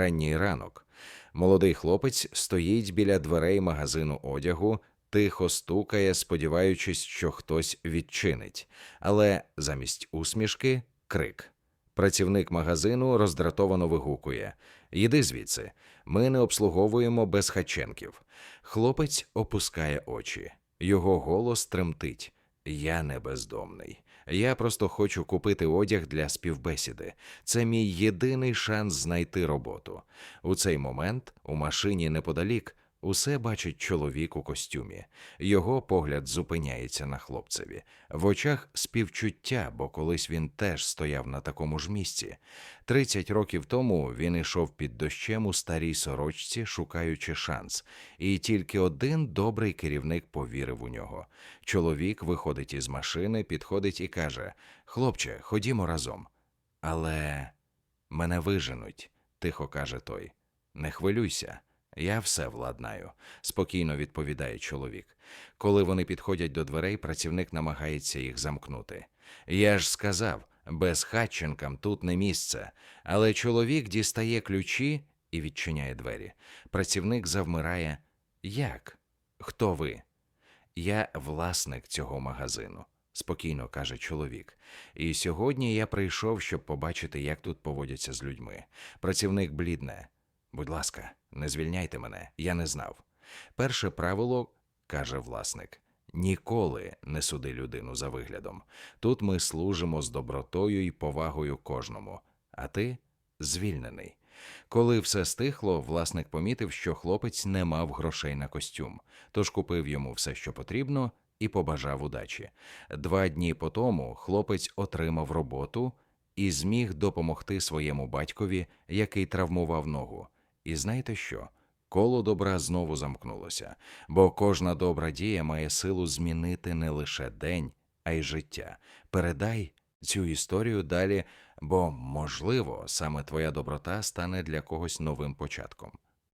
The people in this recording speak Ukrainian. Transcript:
ранній ранок. Молодий хлопець стоїть біля дверей магазину одягу, тихо стукає, сподіваючись, що хтось відчинить, але замість усмішки крик. Працівник магазину роздратовано вигукує: Йди звідси, ми не обслуговуємо безхатченків. Хлопець опускає очі. Його голос тремтить. Я не бездомний. Я просто хочу купити одяг для співбесіди. Це мій єдиний шанс знайти роботу. У цей момент у машині неподалік усе бачить чоловік у костюмі. Його погляд зупиняється на хлопцеві. В очах співчуття, бо колись він теж стояв на такому ж місці. Тридцять років тому він ішов під дощем у старій сорочці, шукаючи шанс, і тільки один добрий керівник повірив у нього. Чоловік виходить із машини, підходить і каже: Хлопче, ходімо разом. Але мене виженуть, тихо каже той. Не хвилюйся, я все владнаю, спокійно відповідає чоловік. Коли вони підходять до дверей, працівник намагається їх замкнути. Я ж сказав, без хатченкам тут не місце. Але чоловік дістає ключі і відчиняє двері. Працівник завмирає. Як? Хто ви? Я власник цього магазину, спокійно каже чоловік. І сьогодні я прийшов, щоб побачити, як тут поводяться з людьми. Працівник блідне. Будь ласка, не звільняйте мене, я не знав. Перше правило, каже власник, ніколи не суди людину за виглядом. Тут ми служимо з добротою і повагою кожному, а ти звільнений. Коли все стихло, власник помітив, що хлопець не мав грошей на костюм, тож купив йому все, що потрібно, і побажав удачі. Два дні по тому хлопець отримав роботу і зміг допомогти своєму батькові, який травмував ногу. І знаєте що? Коло добра знову замкнулося, бо кожна добра дія має силу змінити не лише день, а й життя. Передай цю історію далі, бо, можливо, саме твоя доброта стане для когось новим початком.